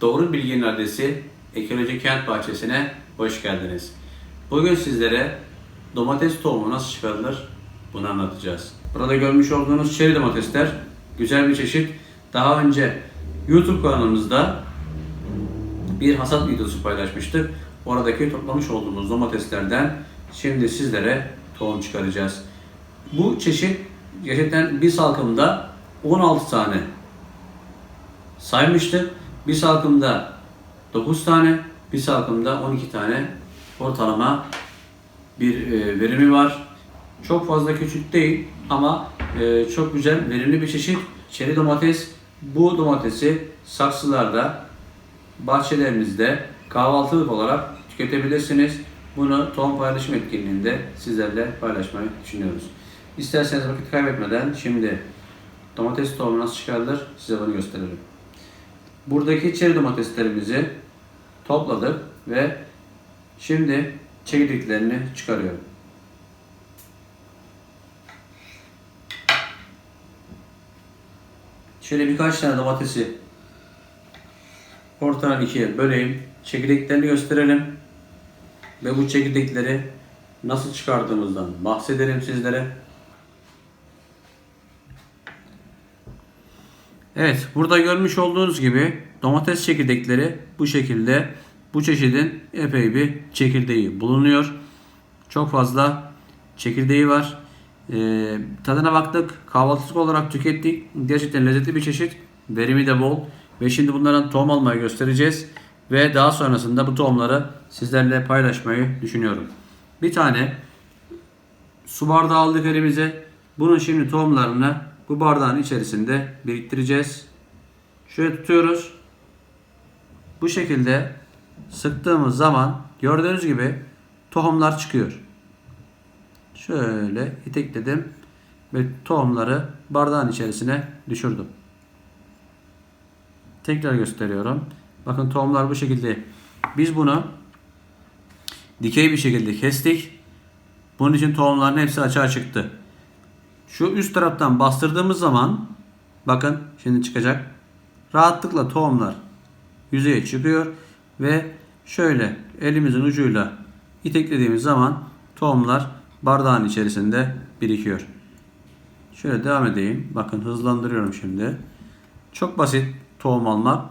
Doğru Bilginin adresi Ekoloji Kent Bahçesi'ne hoş geldiniz. Bugün sizlere domates tohumu nasıl çıkarılır bunu anlatacağız. Burada görmüş olduğunuz çeri domatesler güzel bir çeşit. Daha önce YouTube kanalımızda bir hasat videosu paylaşmıştık. Oradaki toplamış olduğumuz domateslerden şimdi sizlere tohum çıkaracağız. Bu çeşit gerçekten bir salkımda 16 tane saymıştık. Bir salkımda 9 tane, bir salkımda 12 tane ortalama bir e, verimi var. Çok fazla küçük değil ama e, çok güzel, verimli bir çeşit. Çeri domates. Bu domatesi saksılarda, bahçelerinizde kahvaltılık olarak tüketebilirsiniz. Bunu tohum paylaşım etkinliğinde sizlerle paylaşmayı düşünüyoruz. İsterseniz vakit kaybetmeden şimdi domates tohumu nasıl çıkarılır size bunu gösterelim. Buradaki çeri domateslerimizi topladık ve şimdi çekirdeklerini çıkarıyorum. Şöyle birkaç tane domatesi ortadan ikiye böleyim. Çekirdeklerini gösterelim. Ve bu çekirdekleri nasıl çıkardığımızdan bahsedelim sizlere. Evet, burada görmüş olduğunuz gibi domates çekirdekleri bu şekilde bu çeşidin epey bir çekirdeği bulunuyor. Çok fazla çekirdeği var. Ee, tadına baktık. Kahvaltılık olarak tükettik. Gerçekten lezzetli bir çeşit. Verimi de bol. Ve şimdi bunlardan tohum almayı göstereceğiz. Ve daha sonrasında bu tohumları sizlerle paylaşmayı düşünüyorum. Bir tane su bardağı aldık elimize. Bunun şimdi tohumlarını bu bardağın içerisinde biriktireceğiz. Şöyle tutuyoruz. Bu şekilde sıktığımız zaman gördüğünüz gibi tohumlar çıkıyor. Şöyle itekledim ve tohumları bardağın içerisine düşürdüm. Tekrar gösteriyorum. Bakın tohumlar bu şekilde. Biz bunu dikey bir şekilde kestik. Bunun için tohumların hepsi açığa çıktı. Şu üst taraftan bastırdığımız zaman bakın şimdi çıkacak. Rahatlıkla tohumlar yüzeye çıkıyor ve şöyle elimizin ucuyla iteklediğimiz zaman tohumlar bardağın içerisinde birikiyor. Şöyle devam edeyim. Bakın hızlandırıyorum şimdi. Çok basit tohum almak.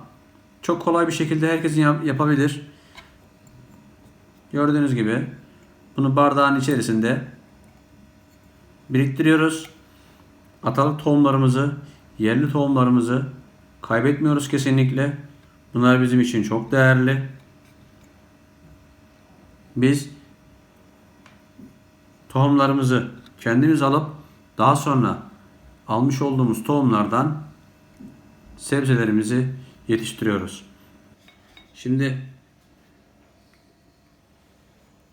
Çok kolay bir şekilde herkesin yap- yapabilir. Gördüğünüz gibi bunu bardağın içerisinde biriktiriyoruz. Atalık tohumlarımızı, yerli tohumlarımızı kaybetmiyoruz kesinlikle. Bunlar bizim için çok değerli. Biz tohumlarımızı kendimiz alıp daha sonra almış olduğumuz tohumlardan sebzelerimizi yetiştiriyoruz. Şimdi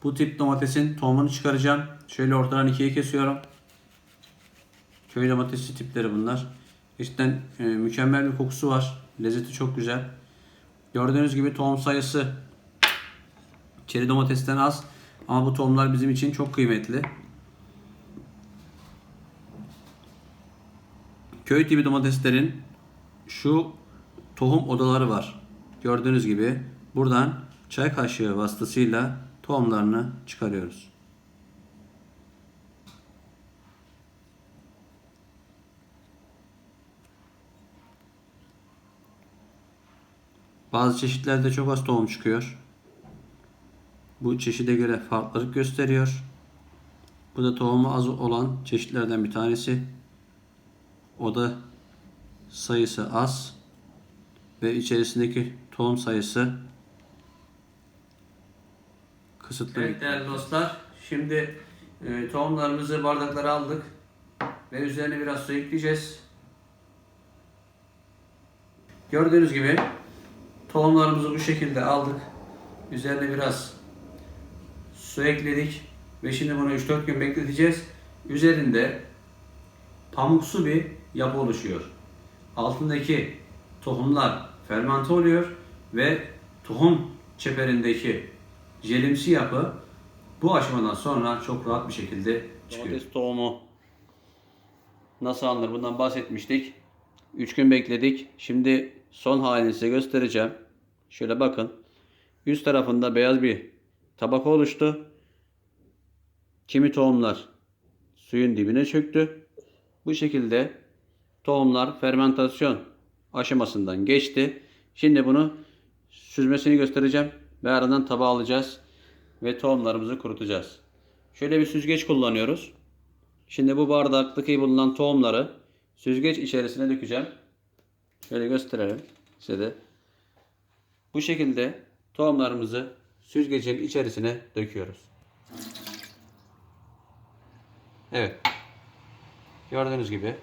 bu tip domatesin tohumunu çıkaracağım. Şöyle ortadan ikiye kesiyorum. Köy domatesi tipleri bunlar. Gerçekten e, mükemmel bir kokusu var. Lezzeti çok güzel. Gördüğünüz gibi tohum sayısı çeri domatesten az. Ama bu tohumlar bizim için çok kıymetli. Köy tipi domateslerin şu tohum odaları var. Gördüğünüz gibi buradan çay kaşığı vasıtasıyla tohumlarını çıkarıyoruz. Bazı çeşitlerde çok az tohum çıkıyor. Bu çeşide göre farklılık gösteriyor. Bu da tohumu az olan çeşitlerden bir tanesi. O da sayısı az ve içerisindeki tohum sayısı kısıtlı. Evet değerli dostlar, şimdi e, tohumlarımızı bardaklara aldık ve üzerine biraz su ekleyeceğiz. Gördüğünüz gibi tohumlarımızı bu şekilde aldık. Üzerine biraz su ekledik ve şimdi bunu 3-4 gün bekleteceğiz. Üzerinde pamuksu bir yapı oluşuyor. Altındaki tohumlar fermente oluyor ve tohum çeperindeki jelimsi yapı bu aşamadan sonra çok rahat bir şekilde çıkıyor. Domates tohumu nasıl alınır bundan bahsetmiştik. 3 gün bekledik. Şimdi son halini size göstereceğim. Şöyle bakın. Üst tarafında beyaz bir tabaka oluştu. Kimi tohumlar suyun dibine çöktü. Bu şekilde tohumlar fermentasyon aşamasından geçti. Şimdi bunu süzmesini göstereceğim ve ardından tabağa alacağız ve tohumlarımızı kurutacağız. Şöyle bir süzgeç kullanıyoruz. Şimdi bu bardaktaki bulunan tohumları süzgeç içerisine dökeceğim. Şöyle gösterelim size de. Bu şekilde tohumlarımızı süzgecin içerisine döküyoruz. Evet. Gördüğünüz gibi.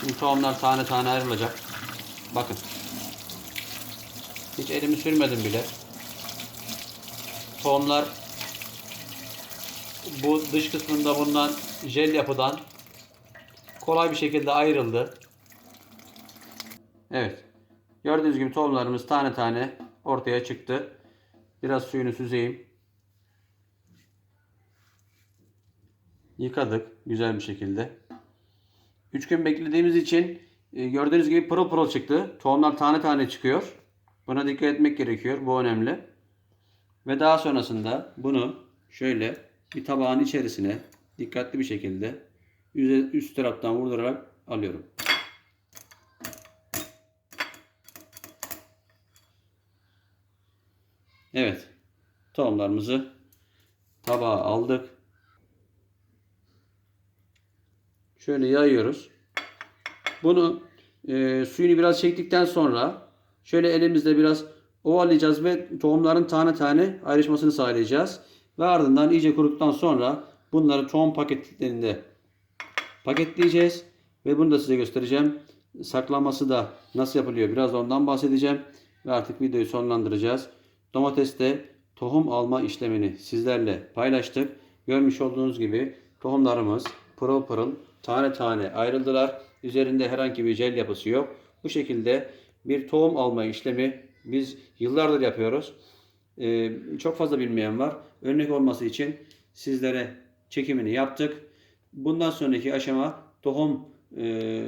Şimdi tohumlar tane tane ayrılacak. Bakın. Hiç elimi sürmedim bile. Tohumlar bu dış kısmında bulunan jel yapıdan kolay bir şekilde ayrıldı. Evet. Gördüğünüz gibi tohumlarımız tane tane ortaya çıktı. Biraz suyunu süzeyim. Yıkadık güzel bir şekilde. 3 gün beklediğimiz için e, gördüğünüz gibi pırıl pırıl çıktı. Tohumlar tane tane çıkıyor. Buna dikkat etmek gerekiyor. Bu önemli. Ve daha sonrasında bunu şöyle bir tabağın içerisine dikkatli bir şekilde üst taraftan vurdurarak alıyorum. Evet. Tohumlarımızı tabağa aldık. Şöyle yayıyoruz. Bunu e, suyunu biraz çektikten sonra şöyle elimizle biraz ovalayacağız ve tohumların tane tane ayrışmasını sağlayacağız. Ve ardından iyice kuruduktan sonra bunları tohum paketlerinde paketleyeceğiz. Ve bunu da size göstereceğim. Saklanması da nasıl yapılıyor biraz da ondan bahsedeceğim. Ve artık videoyu sonlandıracağız. Domateste tohum alma işlemini sizlerle paylaştık. Görmüş olduğunuz gibi tohumlarımız pırıl pırıl tane tane ayrıldılar. Üzerinde herhangi bir jel yapısı yok. Bu şekilde bir tohum alma işlemi biz yıllardır yapıyoruz. Ee, çok fazla bilmeyen var. Örnek olması için sizlere çekimini yaptık. Bundan sonraki aşama tohum e,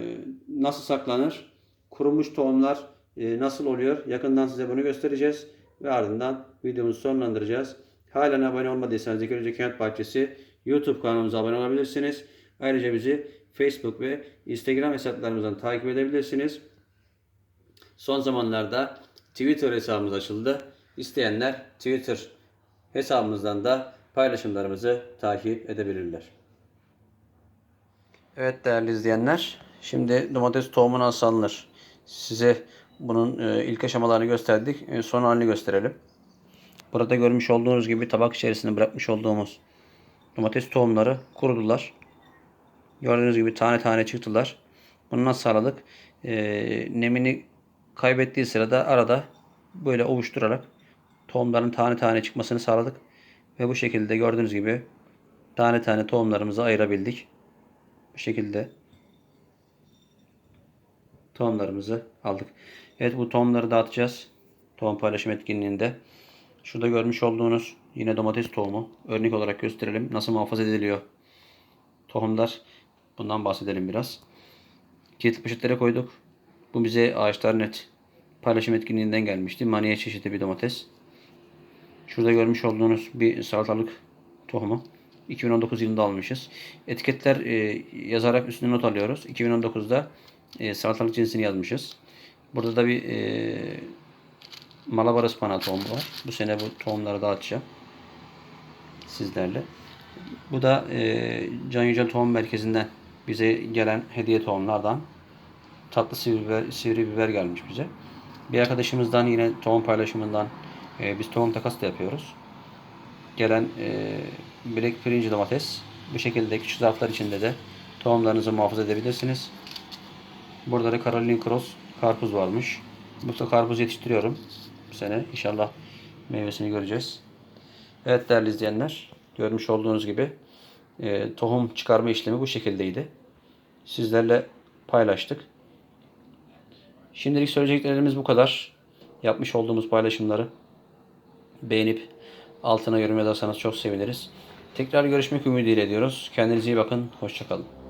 nasıl saklanır? Kurumuş tohumlar e, nasıl oluyor? Yakından size bunu göstereceğiz. Ve ardından videomuzu sonlandıracağız. Halen abone olmadıysanız Zekeriya Kent Bahçesi YouTube kanalımıza abone olabilirsiniz. Ayrıca bizi Facebook ve Instagram hesaplarımızdan takip edebilirsiniz. Son zamanlarda Twitter hesabımız açıldı. İsteyenler Twitter hesabımızdan da paylaşımlarımızı takip edebilirler. Evet değerli izleyenler, şimdi domates tohumu nasıl alınır? Size bunun e, ilk aşamalarını gösterdik. E, son halini gösterelim. Burada görmüş olduğunuz gibi tabak içerisine bırakmış olduğumuz domates tohumları kurudular. Gördüğünüz gibi tane tane çıktılar. Bunu nasıl sağladık? E, nemini kaybettiği sırada arada böyle ovuşturarak tohumların tane tane çıkmasını sağladık. Ve bu şekilde gördüğünüz gibi tane tane tohumlarımızı ayırabildik. Bu şekilde tohumlarımızı aldık. Evet bu tohumları dağıtacağız. Tohum paylaşım etkinliğinde. Şurada görmüş olduğunuz yine domates tohumu. Örnek olarak gösterelim. Nasıl muhafaza ediliyor tohumlar. Bundan bahsedelim biraz. Kilitli poşetlere koyduk. Bu bize Ağaçlar Net paylaşım etkinliğinden gelmişti. Maniye çeşidi bir domates. Şurada görmüş olduğunuz bir salatalık tohumu. 2019 yılında almışız. Etiketler e, yazarak üstüne not alıyoruz. 2019'da e, salatalık cinsini yazmışız. Burada da bir e, Malabar ıspanağı tohumu var. Bu sene bu tohumları dağıtacağım. Sizlerle. Bu da e, Can Yücel Tohum Merkezi'nden bize gelen hediye tohumlardan tatlı sivri biber, sivri biber gelmiş bize. Bir arkadaşımızdan yine tohum paylaşımından e, biz tohum takas da yapıyoruz. Gelen e, bilek pirinci domates bu şekilde küçük zarflar içinde de tohumlarınızı muhafaza edebilirsiniz. Burada da Caroline Cross karpuz varmış. Bu da karpuz yetiştiriyorum bu sene. İnşallah meyvesini göreceğiz. Evet değerli izleyenler görmüş olduğunuz gibi e, tohum çıkarma işlemi bu şekildeydi. Sizlerle paylaştık. Şimdilik söyleyeceklerimiz bu kadar. Yapmış olduğumuz paylaşımları beğenip altına yorum yazarsanız çok seviniriz. Tekrar görüşmek ümidiyle diyoruz. Kendinize iyi bakın. Hoşçakalın.